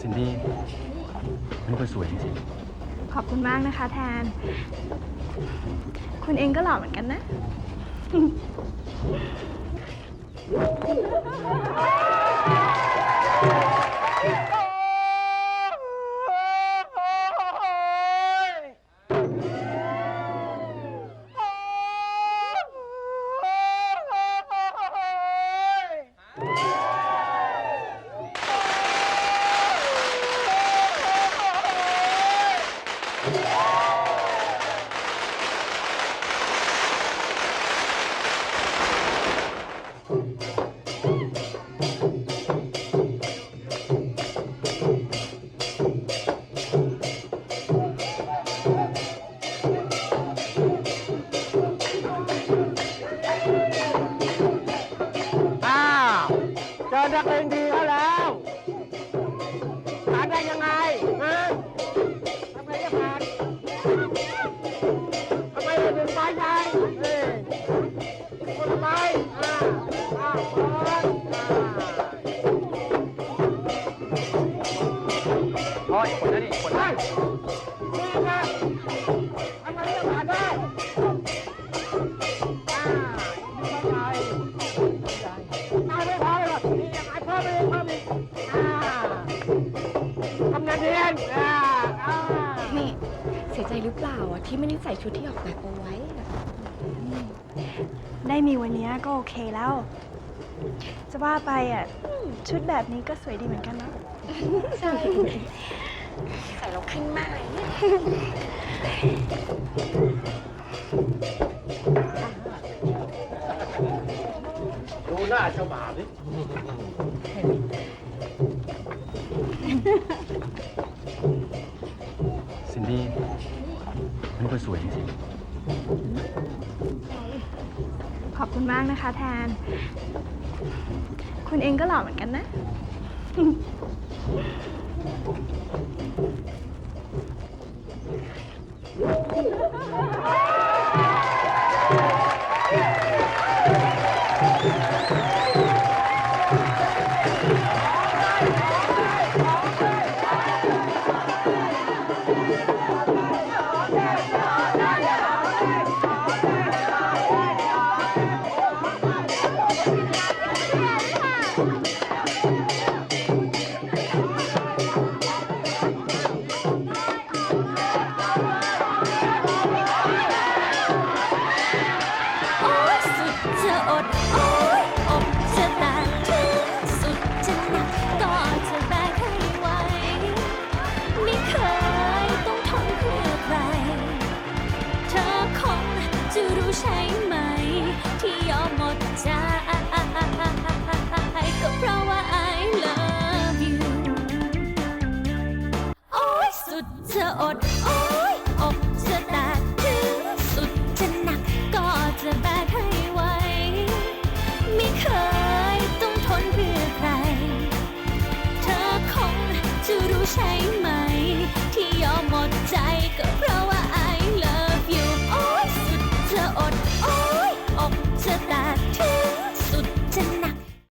ซินดี้นี่ก็สวยจริงขอบคุณมากนะคะ แทน คุณเองก็หล่อเหมือนกันนะอ้ เจอนักเลงดีเขาแล้วผ่านได้ยังไงฮะทำไมจะผ่านทำไมไม่เป็นไม้ใหญ่เฮ้ยคนไม้อ่าอ่าพออ่าๆอ๋ออีกคนนั้นนี่อีกคนนั้น นันเนียนอ่าอ่านี่เสียใจหรือเปล่าอะที่ไม่ได้ใส่ชุดที่ออกแบบเอาไว้อะได้มีวันนี้ก็โอเคแล้ว จะว่าไปอะชุดแบบนี้ก็สวยดีเหมือนกันนะ ใช่ใส่แล้วขึ้นมากเลยเนี่ยดูหน้าเจ้าบ่าวดิ มันก็สวยจริงขอบคุณมากนะคะแทน คุณเองก็หล่อเหมือนกันนะโอ๊ อดโอ้ยอบจะแตกถึงสุดจะหนักก็จะแบกให้ไหวไม่เคยต้องทนเพื่อใคร เธอคงจะรู้ใช่ไหม ย